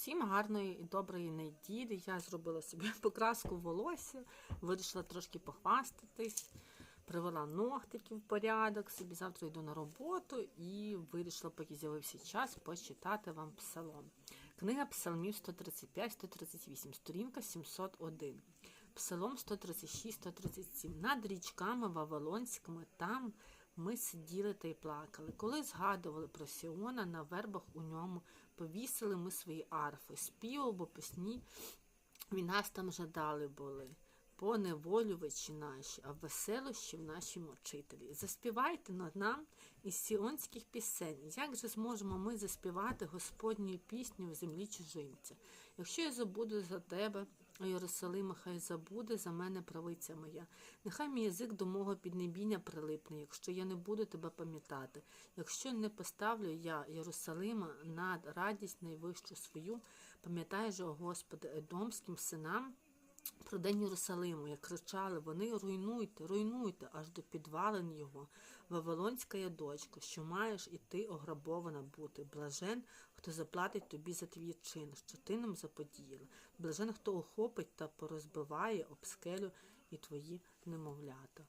Всім гарної і доброї неділі. Я зробила собі покраску волосся, вирішила трошки похвастатись, привела ногтики в порядок, собі завтра йду на роботу і вирішила, поки з'явився час, почитати вам псалом. Книга Псалмів 135-138, сторінка 701. Псалом 136-137. Над річками Вавилонськими там ми сиділи та й плакали. Коли згадували про Сіона, на вербах у ньому повісили ми свої арфи, співав, бо пісні і нас там жадали були. Поневолювачі наші, а веселощі в наші мучителі. Заспівайте над нам із сіонських пісень. Як же зможемо ми заспівати Господню пісню в землі чужинця? Якщо я забуду за тебе, о Єрусалима, хай забуде за мене правиця моя. Нехай мій язик до мого піднебіння прилипне, якщо я не буду тебе пам'ятати. Якщо не поставлю я Єрусалима над радість найвищу свою, пам'ятай же, о Господи, едомським синам. Про день Єрусалиму, як кричали вони, руйнуйте, руйнуйте, аж до підвалин його. Вавилонська я дочка, що маєш і ти ограбована бути. Блажен, хто заплатить тобі за твій чин, що ти нам заподіяла. Блажен, хто охопить та порозбиває об скелю і твої немовлята.